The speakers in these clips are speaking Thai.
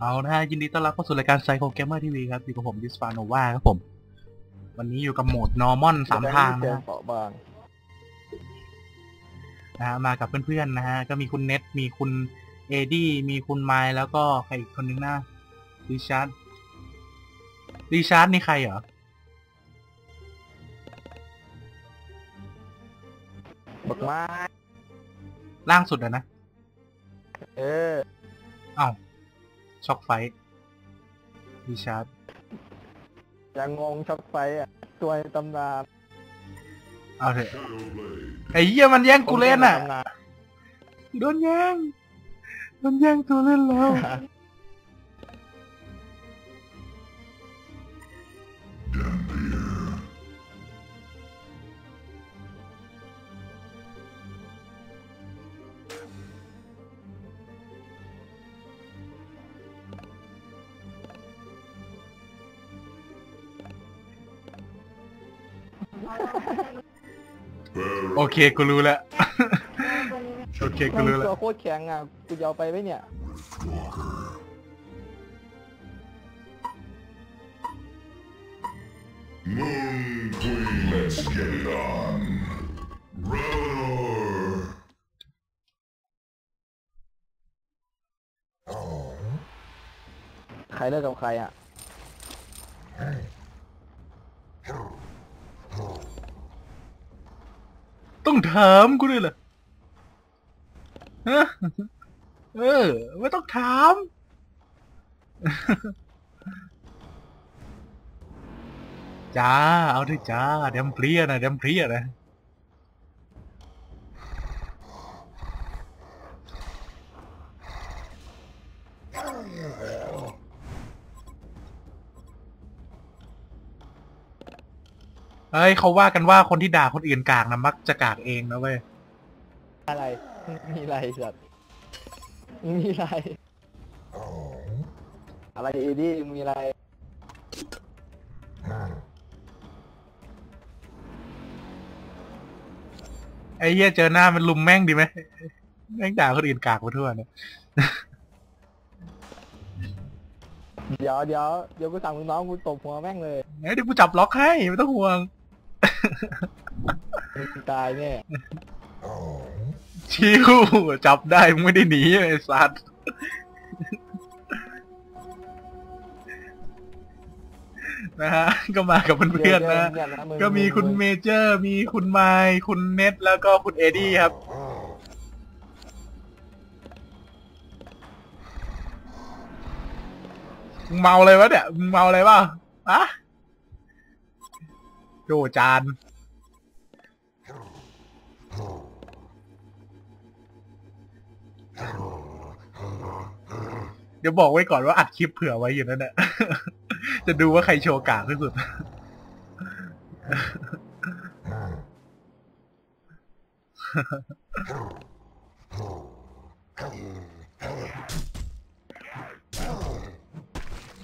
เอานะฮะยินดีต้อนรับเข้าสู่รายการไซโคเกมเมอร์ทีวีครับอยู่กับผมดิสฟาโนวาครับผม วันนี้อยู่กับโหมดนอร์มอนสามทางเจนะอฮะเปราะบางนะฮะมากับเพื่อนๆนะฮะก็มีคุณเน็ตมีคุณเอดี้มีคุณไมล์แล้วก็ใครอีกคนนึงนะริชาร์ดริชาร์ดนี่ใครเหรอบักไม้ล่างสุดอะนะ เอออ้าว ช็อกไฟริชาร์ดอย่างงงช็อกไฟอะตัวในตำนานเอาเถอะไอ้เหี้ยมันแย่งกูเล่นอะตำาโดนแย่งโดนแย่งตัวเล่นแล้ว โอเคกูรู้แล้ว โอเคกูแม่งรู้แล้วตัวโคตรแข็งอะกูจะเอาไปไหมเนี่ย Moon Queen, let's get it on. Revenor. Oh. ใครเลิกกับใครอะ ต้องถามกูด้วยเหรอฮะเออ ไม่ต้องถาม จ้า เอาเถอะจ้าเดมเพลียนะเดมเพลียนะ เฮ้ยเขาว่ากันว่าคนที่ด่าคนอื่นกากนะมักจะกากเองนะเว้ยอะไร มีอะไรสัตว์มีอะไร Oh. อะไรอีดี้มีอะไร ไอ้เหี้ยเจอหน้ามันลุมแม่งดีไหมแม่งด่าคนอื่นกากไปทั่วเนี่ยเดี๋ยวเดี๋ยวเดี๋ยวกูสั่งลูกน้องกูตบหัวแม่งเลยเอ้ยเดี๋ยวกูจับล็อกให้ไม่ต้องห่วงมึง ตายแน่ Oh. ชิวจับได้มึงไม่ได้หนีไอ้สัตว์นะฮะก็มากับเพื่อนๆนะเดี๋ยวๆมึงก็มีคุณงเมเจอร์ มีคุณไมค์คุณเน็ตแล้วก็คุณเอดี้ครับ Oh. มึงเมาเลยวะเนี่ยมึงเมาอะไรวะอะ โจจาน เดี๋ยวบอกไว้ก่อนว่าอัดคลิปเผื่อไว้อยู่นั่นแหละ จะดูว่าใครโชว์กากที่สุด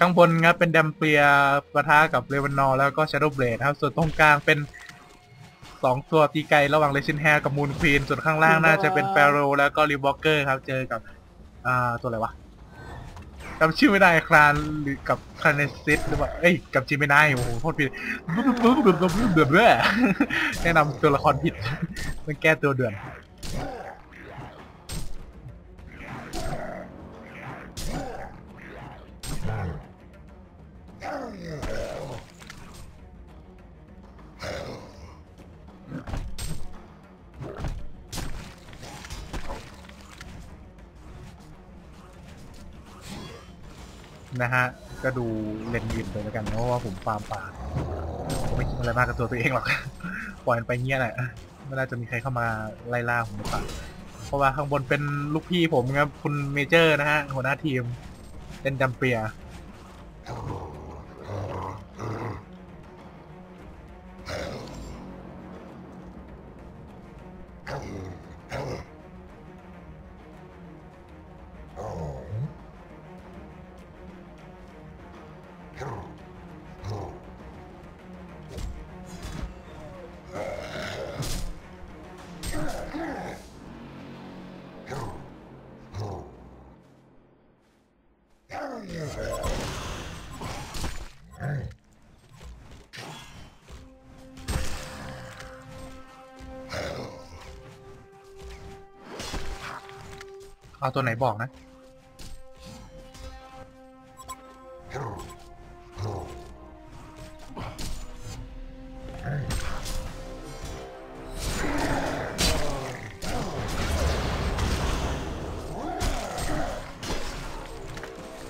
ข้างบนครับเป็นแดมเปียปะทะกับเรวันนอร์แล้วก็ช a โด w เบ d ดครับ ส่วนตรงกลางเป็นสองตัวตีไกลระหว่างเลชินแฮร์กับมูนควีน ส่วนข้างล่างน่าจะเป็นแฟโรแล้วก็รีบอกเกอร์ครับ เจอกับ อ่า ตัวอะไรวะจำชื่อไม่ได้ครานหรือกับคาเนซิสหรือเปล่าเอ้ย กับจิมินายโอ้โหโทษผิดเบื่อเบื่อเบื่อเบื่อเบื่อเบื่อแนะนำตัวละครผิดมันแก้ตัวเดือน นะฮะ ก็ดูเลนยินไปแล้วกันเพราะว่าผมฟาร์มป่าผมไม่คิดอะไรมากกับตัวตัวเองหรอก ปล่อยมันไปเงี้ยแหละไม่น่าจะมีใครเข้ามาไล่ล่าผมหรือเปล่าเพราะว่าข้างบนเป็นลูกพี่ผมครับคุณเมเจอร์นะฮะหัวหน้าทีมเล่นดัมเปีย เอาตัวไหนบอกนะ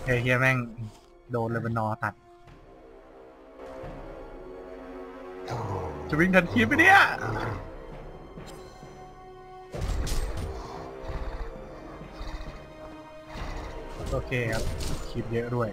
เฮียเฮียแม่ง โดนเลยเป็นนอตัด จะวิ่งทันทีไปเนี่ย โอเคครับคลิปเยอะด้วย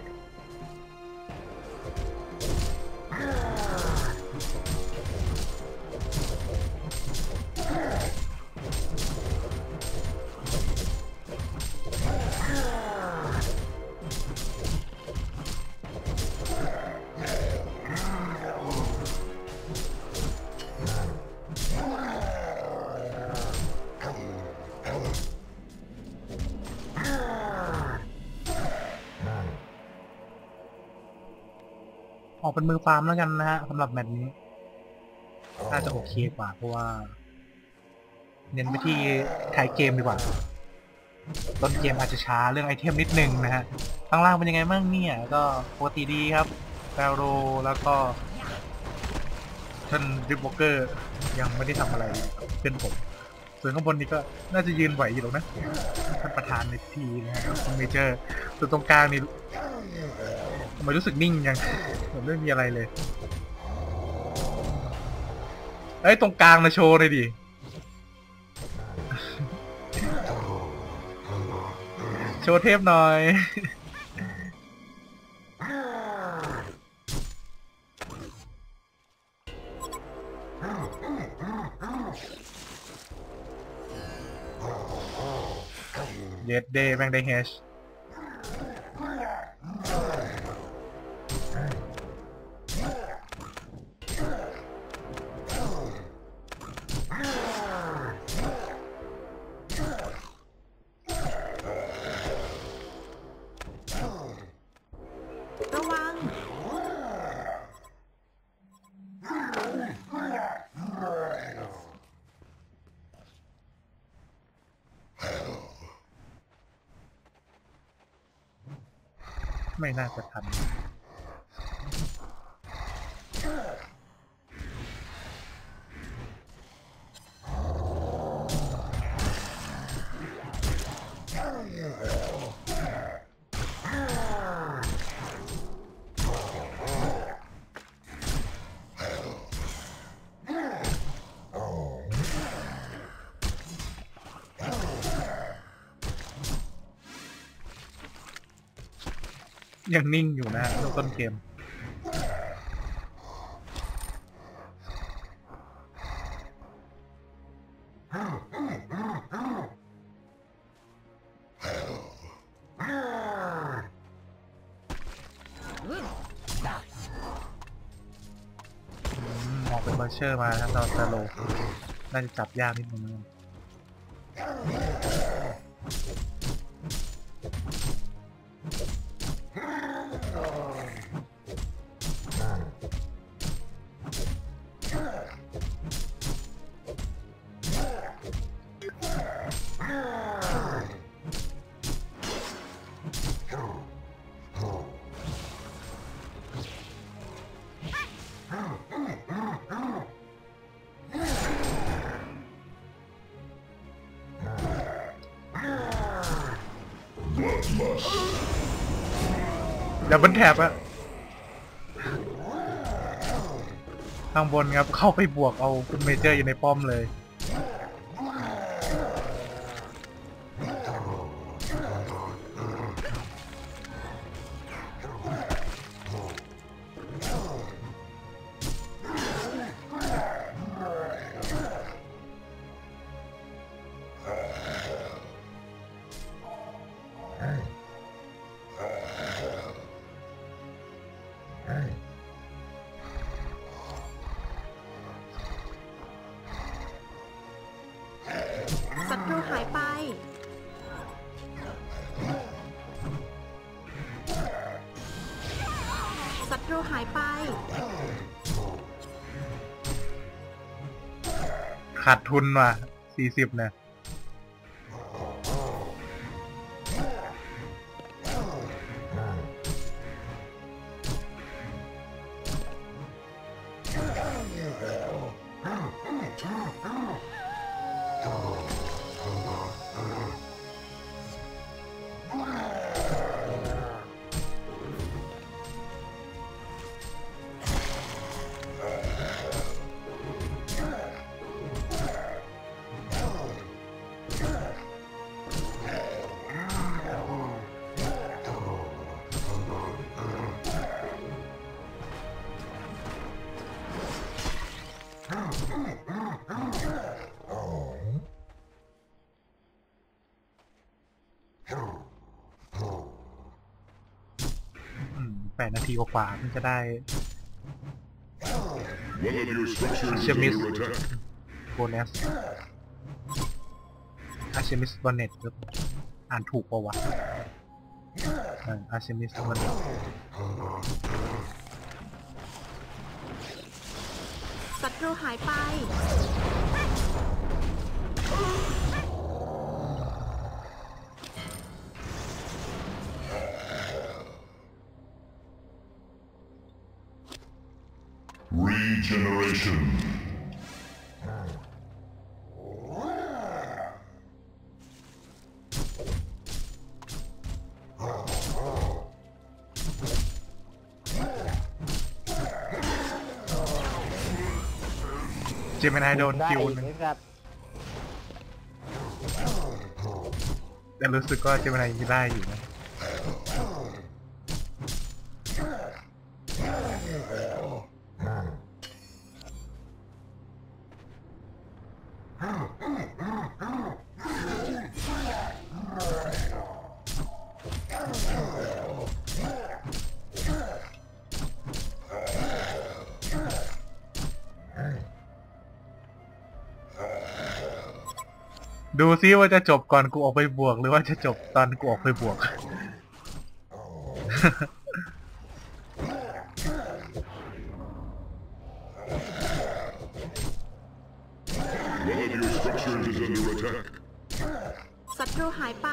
ออกเป็นมือฟาร์มแล้วกันนะฮะสำหรับแมตช์นี้น่าจะโอเคกว่า เพราะว่า เน้นไปที่ท้ายเกมดีกว่าต้นเกมอาจจะช้าเรื่องไอเทมนิดนึงนะฮะข้างล่างเป็นยังไงบ้างเนี่ย ก็ปกติดีครับแฟโรแล้วก็ท่านริบวอเกอร์ยังไม่ได้ทำอะไรเป็นผม ส่วนข้างบนนี้ก็น่าจะยืนไหวอยู่หรอกนะท่านประธานในพิธีนะฮะคุณเมเจอร์ส่วนตรงกลางนี่ ทำไมรู้สึกนิ่งยังเหมือนไม่มีอะไรเลยเอ้ยตรงกลางนะโชว์เลยดิโชว์เทปหน่อยเยดเดย์แม่งได้เฮช น่าจะทัน ยังนิ่งอยู่นะฮะช่วงต้นเกมอืมออกเป็นเบอร์เชอร์มานะครับเราสโลว์น่าจะจับยากนิดนึง ดับเบิลแท็บอะข้างบนครับเข้าไปบวกเอาคุณเมเจอร์อยู่ในป้อมเลย ขาดทุนว่ะสี่สิบเนี่ย นาทีกว่าๆมันจะได้ One of your structures is Chemist. under attack. โบนัสอาเชมิสบอนเน็ตอ่านถูกปะวะอาเชมิสบอนเน็ตศัตรูหายไป Regeneration. เจมินายโดนได้คิวอีกหนึ่งไอ้สัตว์แต่รู้สึกว่าเจมินายยังได้อยู่นะ ดูซิว่าจะจบก่อนกูออกไปบวก หรือว่าจะจบตอนกูออกไปบวก One of your structures is under attack. ศัตรูหายไป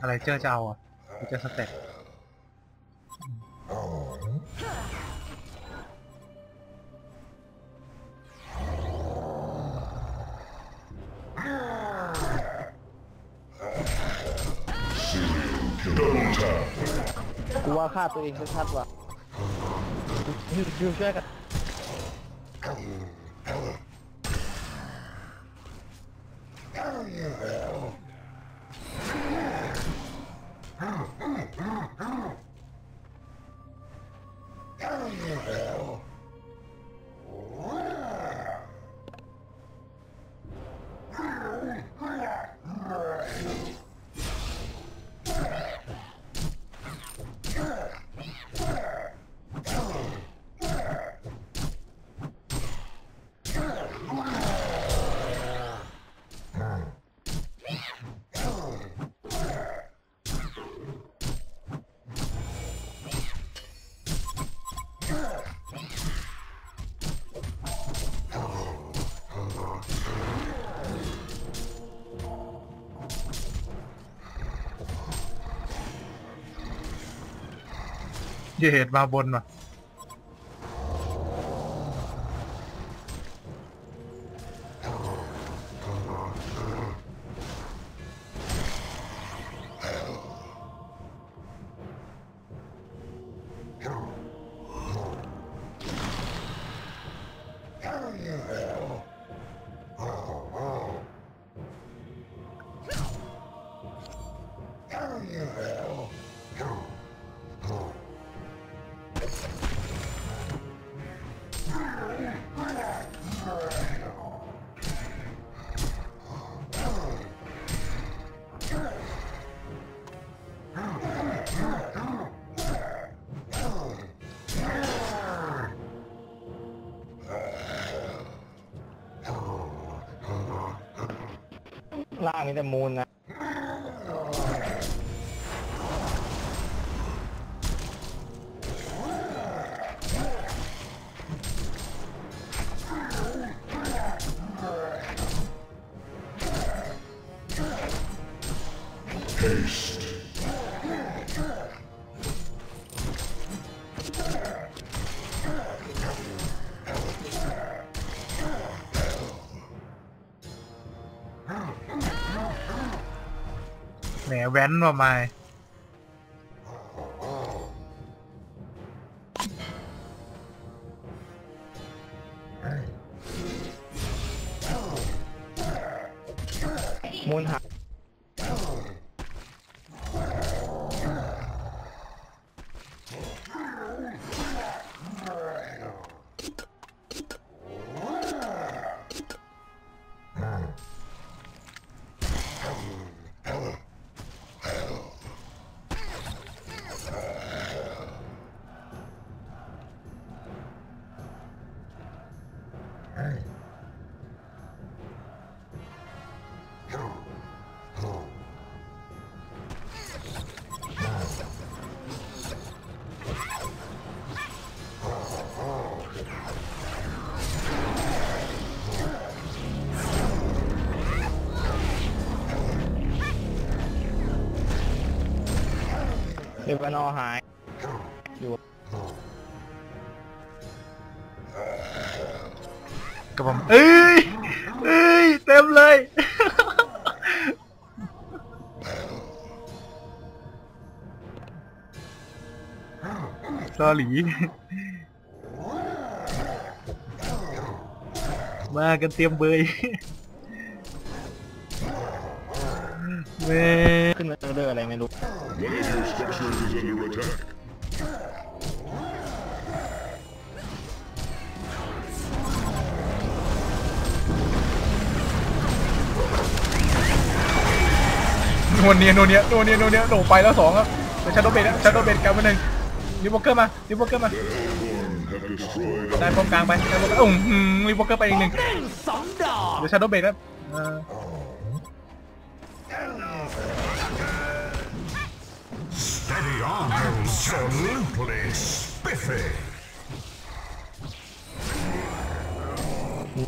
อะไรเจอจะเอาอะกูจะสเต็ป กูว่าฆ่าตัวเองชัดๆว่ะยูยูช่วยกัน เยเหตุมาบนว่ะ ล่างมีแต่มูลนะ แว้นมาไม่มูลหา เดวานอหาย อยู่กับผมเอ้ยเอ้ย เต็มเลย ซอหลี มากันเตรียมเบย แม่ขึ้นมาเรื่อยอะไรไม่รู้ One of your structures is under attack. นวลเนียนวลเนียนวลเนียนวลเนียโดดไปแล้วสองครับเดี๋ยวชาโดเบดชาโดเบดกลางไปหนึ่งรีบวอเกอร์มารีบวอเกอร์มา Hellborn have destroyed ได้ a ป้อมกลางไปได้ป้อมกลางอุ้มหืมรีบวอเกอร์ไปอีกหนึ่งเดี๋ยวชาโดเบดครับเออ absolutely spiffy.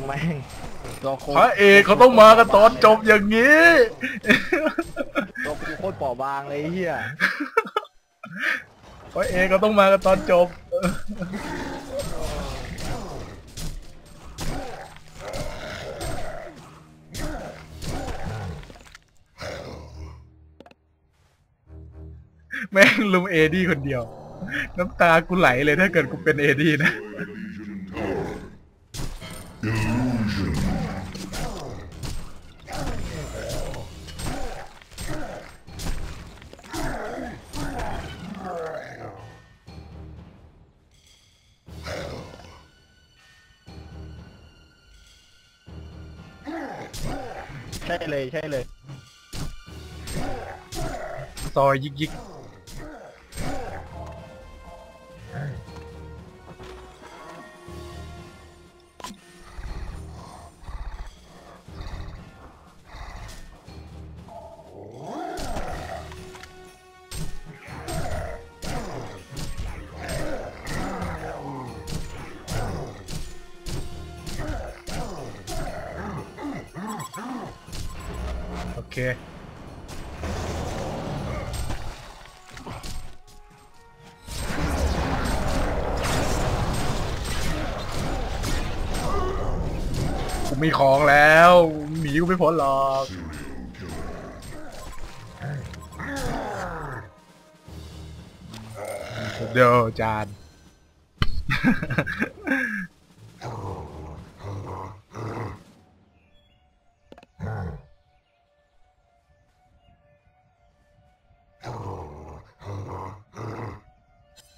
แม่งตัวโคพระเอกเขาต้องมากันตอนจบอย่างนี้ ตัวกูโคตรเปราะบางเลยไอ้เฮียพระเอกเขาต้องมากันตอนจบ แม่งลุมเอดี้คนเดียว น้ำตากูไหลเลยถ้าเกิดกูเป็นเอดี้นะ Illusion. ใช่เลยใช่เลย ซอยยิกยิก เคกูมีของแล้วหนีกูไม่พ้นหรอกเดี๋ยวจาน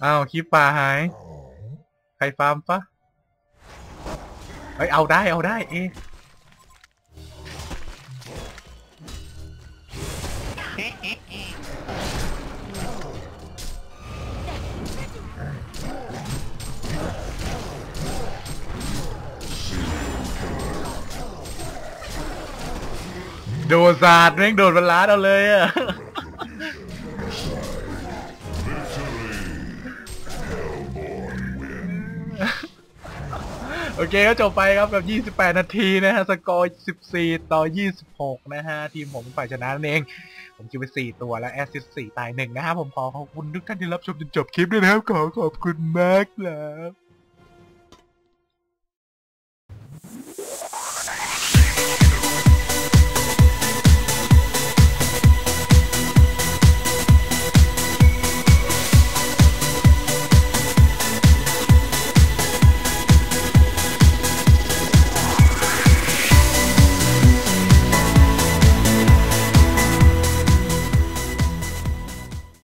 อ้าวคลิปปลาหาย ใครฟาร์มปะเฮ้ยเอาได้เอาได้เอะโดนสาดแม่งโดนบรรลัดเอาเลยอะ โอเคก็จบไปครับแบบ28 นาทีนะฮะ สกอร์ 14 ต่อ 26 นะฮะ ทีมผมเป็นฝ่ายชนะนั่นเอง ผมคิวไป 4 ตัวและแอสซิสต์4ตาย1นะฮะ ผมขอขอบคุณทุกท่านที่รับชมจนจบคลิปด้วยนะครับ ขอขอบคุณมากครับ